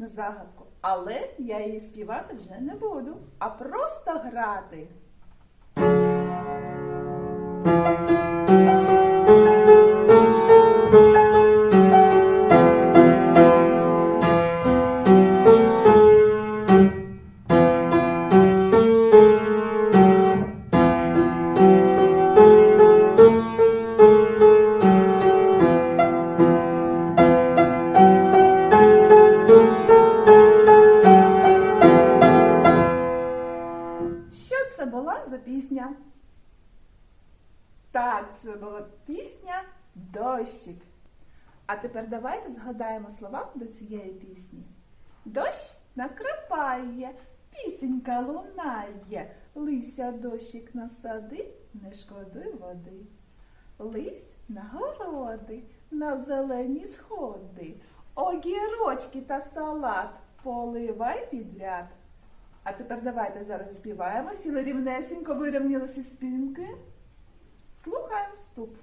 музичну загадку, але я її співати вже не буду, а просто грати. За пісня? Так, це була пісня Дощик. А тепер давайте згадаємо слова до цієї пісні. Дощ накрапає, пісенька лунає, лися дощик на сади, не шкоди води. Лись на городи, на зелені сходи, огірочки та салат поливай підряд. А тепер давайте зараз заспіваємо. Сіли рівнесенько, вирівнялися спинки. Слухаємо вступ.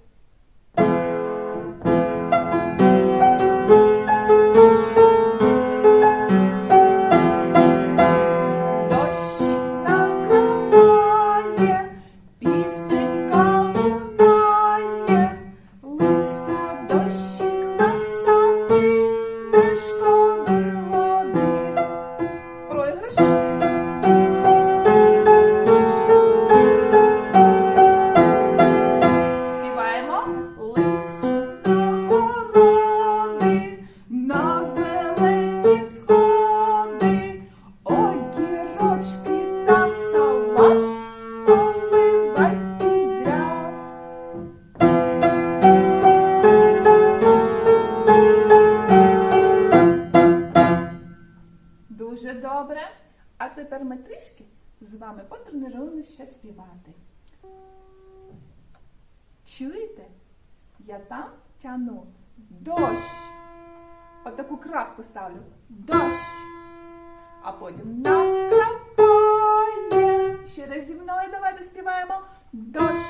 Дощик на сади, не добре. А тепер ми трішки з вами потренуємося ще співати. Чуєте? Я там тяну дощ. Отаку крапку ставлю. Дощ. А потім накрапає. Ще раз зі мною давайте співаємо. Дощ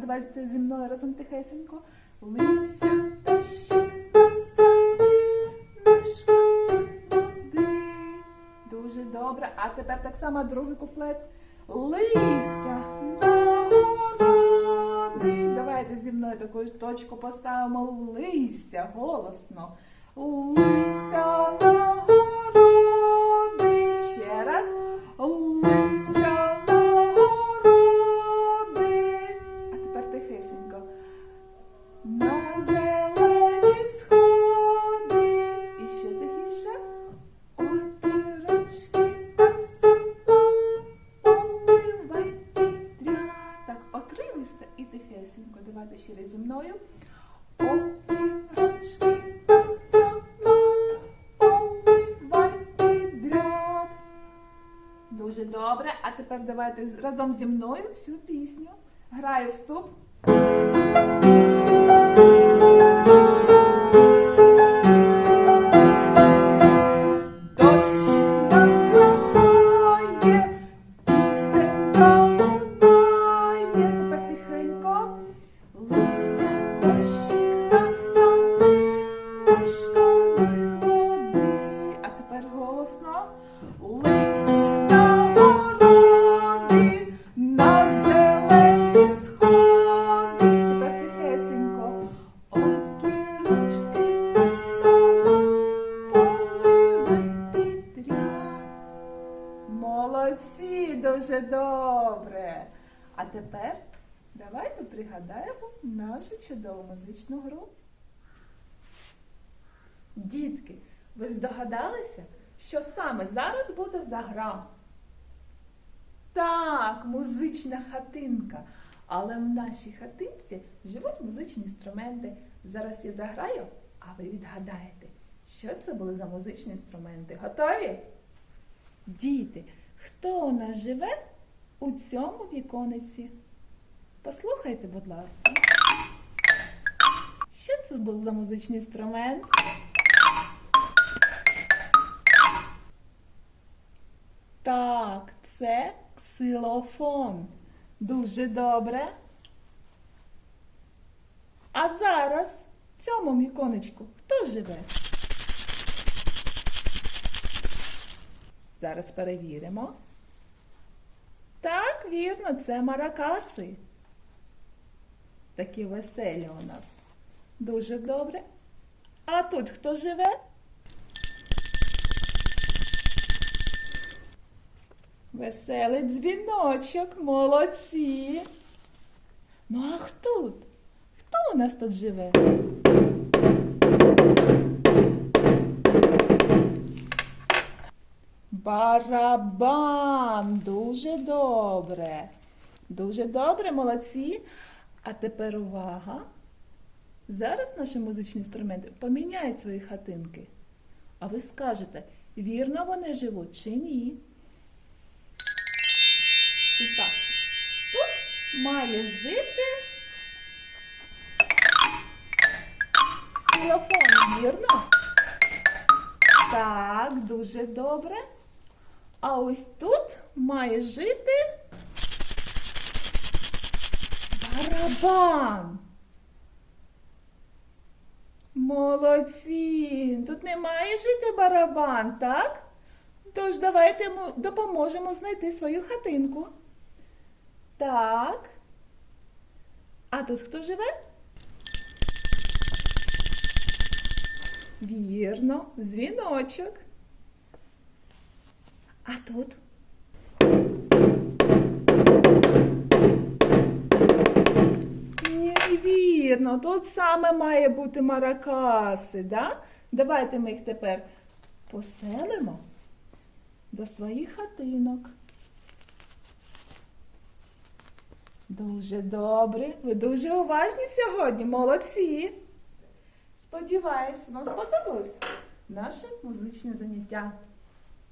давайте зі мною разом тихесенько. Лися дощик на сади, шкоди води. Дуже добре. А тепер так само другий куплет. Лися городи. Давайте зі мною таку точку поставимо. Лися голосно. Лися городи. Ще раз. Раз зі мною. Огірочки та салат поливай підряд. Дуже добре. А тепер давайте разом зі мною всю пісню. Граю вступ. Молодці, дуже добре. А тепер давайте пригадаємо нашу чудову музичну гру. Дітки, ви здогадалися, що саме зараз буде за гра? Так, музична хатинка. Але в нашій хатинці живуть музичні інструменти. Зараз я заграю, а ви відгадаєте, що це були за музичні інструменти. Готові? Діти, Хто у нас живе у цьому віконечці? Послухайте, будь ласка. Що це був за музичний інструмент? Так, це ксилофон. Дуже добре. А зараз в цьому віконечку хто живе? Зараз перевіримо. Так, вірно, це маракаси. Такі веселі у нас. Дуже добре. А тут хто живе? Веселий дзвіночок, молодці. Ну а хто? Хто у нас тут живе? Барабан. Дуже добре. Дуже добре, молодці. А тепер увага. Зараз наші музичні інструменти поміняють свої хатинки. А ви скажете, вірно вони живуть чи ні? І так, тут має жити ксилофон, вірно? Так, дуже добре. А ось тут має жити барабан. Молодці! Тут не має жити барабан, так? Тож давайте йому допоможемо знайти свою хатинку. Так. А тут хто живе? Вірно, дзвіночок. А тут? Невірно, тут саме має бути маракаси, да? Давайте ми їх тепер поселимо до своїх хатинок. Дуже добре. Ви дуже уважні сьогодні, молодці. Сподіваюсь, вам сподобалось наше музичне заняття.